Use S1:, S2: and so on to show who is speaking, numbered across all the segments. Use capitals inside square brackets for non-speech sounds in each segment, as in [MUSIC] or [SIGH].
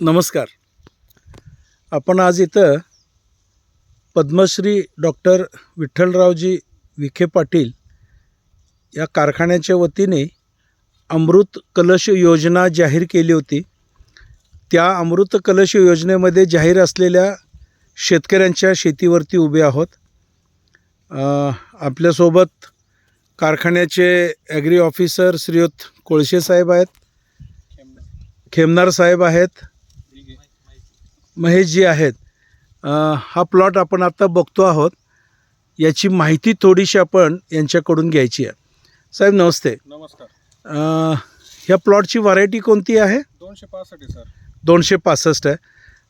S1: नमस्कार. आपण आज इथं पद्मश्री डॉक्टर विठ्ठलरावजी विखे पाटील या कारखान्याच्या वतीने अमृत कलश योजना जाहीर केली होती. त्या अमृत कलश योजनेमध्ये जाहीर असलेल्या शेतकऱ्यांच्या शेतीवरती उभे आहोत. आपल्यासोबत कारखान्याचे ॲग्री ऑफिसर श्रीयुत कोळशे साहेब आहेत. खेमनार साहेब आहेत. महेशजी आहेत अ, हा प्लॉट आपण आता बघतो आहोत. याची माहिती थोडीशी आपण यांच्याकडून घ्यायची आहे. साहेब नमस्ते.
S2: नमस्कार.
S1: अ, ह्या प्लॉटची व्हरायटी कोणती आहे?
S2: दोनशे पासष्ट सर.
S1: दोनशे पासष्ट आहे.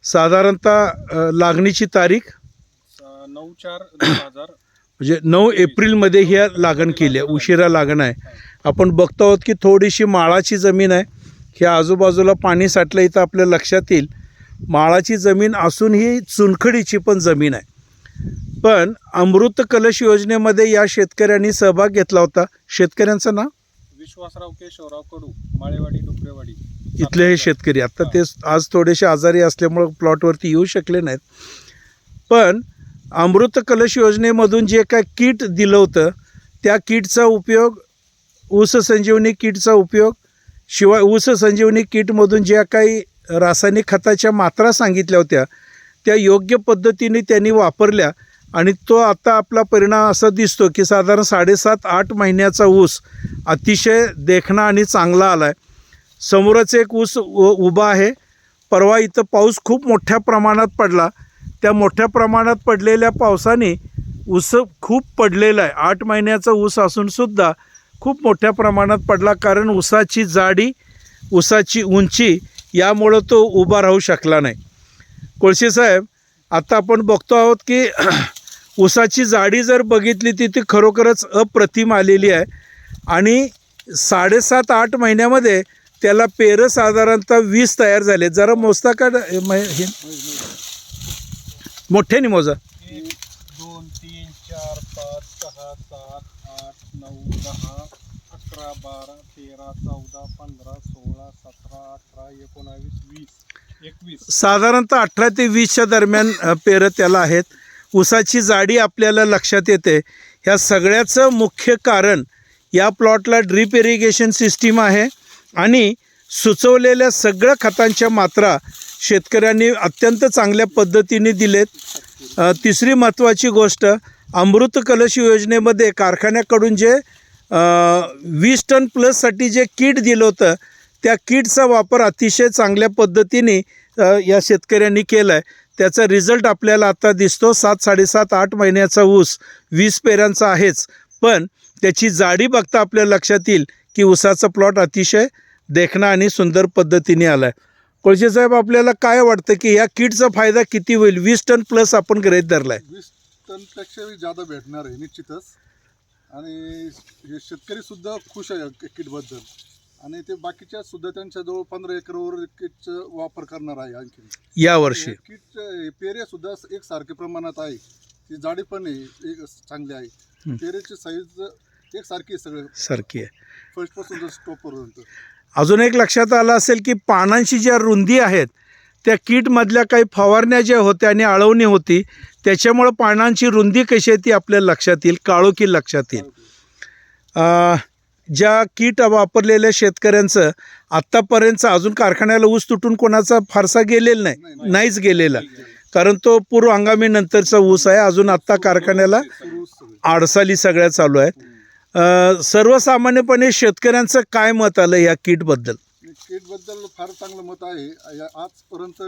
S1: साधारणतः अ, लागणीची तारीख?
S2: स- नऊ चार दोन हजार
S1: म्हणजे नऊ एप्रिलमध्ये ही लागण केली आहे. उशिरा लागण आहे. आपण बघतो आहोत की थोडीशी माळाची जमीन आहे. ह्या आजूबाजूला पाणी साठलं इथं आपल्या लक्षात येईल. माळाची जमीन असूनही चुनखडीची पण जमीन आहे. पण अमृत कलश योजनेमध्ये या शेतकऱ्यांनी सहभाग घेतला होता. शेतकऱ्यांचं नाव?
S2: विश्वासराव केशवराव कडू माळेवाडी डुकरेवाडी.
S1: इथले हे शेतकरी. आता ते आज थोडेसे आजारी असल्यामुळं प्लॉटवरती येऊ शकले नाहीत. पण अमृत कलश योजनेमधून जे काय किट दिलं होतं त्या किटचा उपयोग ऊस संजीवनी किटचा उपयोग शिवाय ऊस संजीवनी किटमधून ज्या काही रासायनिक खताच्या मात्रा सांगितल्या होत्या त्या योग्य पद्धतीने त्यांनी वापरल्या आणि तो आता आपला परिणाम असा दिसतो की साधारण साडेसात आठ महिन्याचा ऊस अतिशय देखणा आणि चांगला आला आहे समोरच एक ऊस उ उभा आहे. परवा इथं पाऊस खूप मोठ्या प्रमाणात पडला. त्या मोठ्या प्रमाणात पडलेल्या पावसाने ऊस खूप पडलेला आहे. आठ महिन्याचा ऊस असूनसुद्धा खूप मोठ्या प्रमाणात पडला कारण ऊसाची जाडी ऊसाची उंची यामुळं तो उभा राहू शकला नाही. कोळशे साहेब आता आपण बघतो आहोत की [CLEARS THROAT] ऊसाची जाडी जर बघितली ती ती खरोखरच अप्रतिम आलेली आहे. आणि साडेसात आठ महिन्यामध्ये त्याला पेरं साधारणतः वीस तयार झाले. जरा मोजता का? हे मोठ्याने मोजा
S2: दोन तीन चार पाच सहा सात आठ नऊ दहा अकरा बारा तेरा चौदा पंधरा सोळा सतरा अठरा एकोणावीस वीस एकवीस.
S1: साधारणतः अठरा ते वीसच्या दरम्यान अ, पेरं त्याला आहेत. ऊसाची जाडी आपल्याला लक्षात येते. ह्या सगळ्याचं मुख्य कारण या प्लॉटला ड्रीप इरिगेशन सिस्टीम आहे आणि सुचवलेल्या सगळ्या खतांच्या मात्रा शेतकऱ्यांनी अत्यंत चांगल्या पद्धतीने दिलेत. अ, तिसरी महत्त्वाची गोष्ट अमृत कलश योजनेमध्ये कारखान्याकडून जे वीस टन प्लससाठी जे किट दिलं होतं त्या किटचा वापर अतिशय चांगल्या पद्धतीने या शेतकऱ्यांनी केला आहे त्याचा रिझल्ट आपल्याला आता दिसतो सात साडेसात आठ महिन्याचा ऊस वीस पेऱ्यांचा आहेच. पण त्याची जाडी बघता आपल्या लक्षात येईल की ऊसाचा प्लॉट अतिशय देखणा आणि सुंदर पद्धतीने आला आहे कोळशे साहेब आपल्याला काय वाटतं की या किटचा फायदा किती होईल? वीस टन प्लस आपण गृहित धरला आहे
S3: वीस टनपेक्षाही जादा भेटणार आहे निश्चितच. आणि हे शेतकरी सुद्धा खुश आहे या किटबद्दल. आणि ते बाकीच्या सुद्धा त्यांच्या जवळ पंधरा एकरवर किटचा वापर करणार आहे आणखी
S1: यावर्षी
S3: किट पेरे सुद्धा एक सारख्या प्रमाणात आहे. ती जाडी पण आहे एक चांगली आहे. पेरेची साईज एक सारखी आहे सगळं.
S1: सारखी आहे.
S3: फर्स्टपासून
S1: अजून एक लक्षात आलं असेल की पानांची ज्या रुंदी आहेत त्या कीटमधल्या काही फवारण्या ज्या होत्या आणि आळवणी होती त्याच्यामुळं पानांची रुंदी कशी आहे ती आपल्याला लक्षात येईल काळोखी लक्षात येईल. ज्या कीट वापरलेल्या शेतकऱ्यांचं आत्तापर्यंतचं अजून कारखान्याला ऊस तुटून कोणाचा फारसा गेलेला
S3: नाही,
S1: नाहीच गेलेला. कारण तो पूर्व हंगामीनंतरचा ऊस आहे अजून आत्ता कारखान्याला आडसाली सगळ्या चालू आहेत. सर्वसामान्यपणे शेतकऱ्यांचं काय मत आलं या कीटबद्दल?
S3: किटबद्दल फार चांगलं मत आहे. या- आजपर्यंत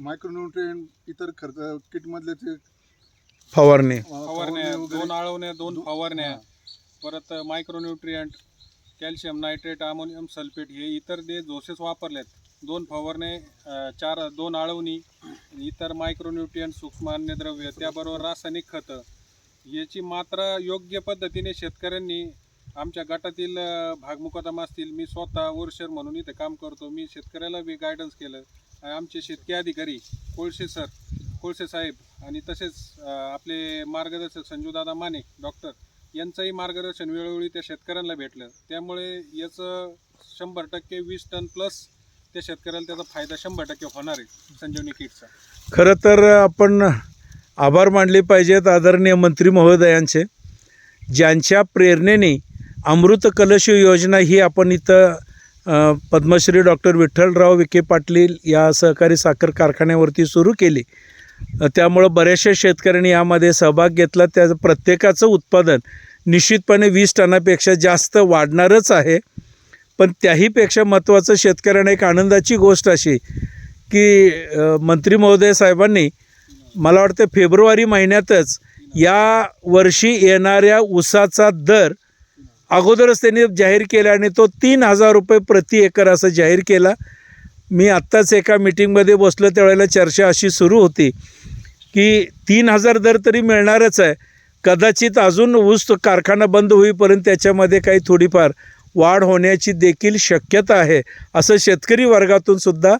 S3: मायक्रोन्युट्रिएंट इतर खर्च किटमधले ते
S1: फवारणी.
S2: फवारण्या
S3: वगैरे-
S2: दोन आळवण्या दोन फवारण्या. परत micronutrient calcium nitrate ammonium sulphate हे इतर जे डोसेस वापरलेत दोन फवारणे अं, चार दोन आळवणी इतर मायक्रोन्युट्रियंट सूक्ष्म अन्नद्रव्य त्याबरोबर रासायनिक खतं. याची मात्रा योग्य पद्धतीने शेतकऱ्यांनी आमच्या गटातील भाग भागमुकादम असतील मी स्वतः वर्षर म्हणून इथे काम करतो. मी शेतकऱ्याला बी गायडन्स केलं. आणि आमचे शेतकी अधिकारी कोळशे सर कोळसे साहेब आणि तसेच आपले मार्गदर्शक संजूदादा माने डॉक्टर यांचंही मार्गदर्शन वेळोवेळी त्या शेतकऱ्यांना भेटलं. त्यामुळे याचं शंभर टक्के वीस टन प्लस त्या शेतकऱ्याला त्याचा फायदा शंभर टक्के होणार आहे संजीवनी किटचा.
S1: खरं तर आपण आभार मानले पाहिजेत आदरणीय मंत्री महोदयांचे ज्यांच्या प्रेरणेने अमृत कलश योजना ही आपण इथं पद्मश्री डॉक्टर विठ्ठलराव विखे पाटील या सहकारी साखर कारखान्यावरती सुरू केली. त्यामुळं बऱ्याचशा शेतकऱ्यांनी यामध्ये सहभाग घेतला. त्या प्रत्येकाचं उत्पादन निश्चितपणे वीस टनापेक्षा जास्त वाढणारच आहे. पण त्याहीपेक्षा महत्त्वाचं शेतकऱ्यांना एक आनंदाची गोष्ट अशी की मंत्री महोदय साहेबांनी मला वाटतं फेब्रुवारी महिन्यातच या वर्षी येणाऱ्या ऊसाचा दर अगोदरच त्यांनी जाहीर केला आणि तो तीन हजार रुपये प्रति एकर असं जाहीर केला. मी आत्ताच एका मिटिंगमध्ये बसलो त्यावेळेला चर्चा अशी सुरू होती की तीन हजार दर तरी मिळणारच आहे. कदाचित अजून ऊस कारखाना बंद होईपर्यंत त्याच्यामध्ये काही थोडीफार वाढ होण्याची देखील शक्यता आहे असं शेतकरी वर्गातून सुद्धा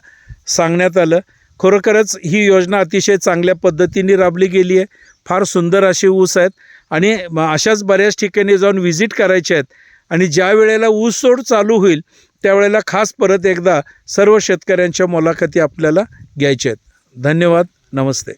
S1: सांगण्यात आलं. खरोखरच ही योजना अतिशय चांगल्या पद्धतीने राबली गेली आहे. फार सुंदर असे ऊस आहेत. आणि अशाच बऱ्याच ठिकाणी जाऊन व्हिजिट करायचे आहेत. आणि ज्या वेळेला ऊसतोड चालू होईल त्यावेळेला खास परत एकदा सर्व शेतकऱ्यांच्या मुलाखती आपल्याला घ्यायच्या आहेत. धन्यवाद. नमस्ते.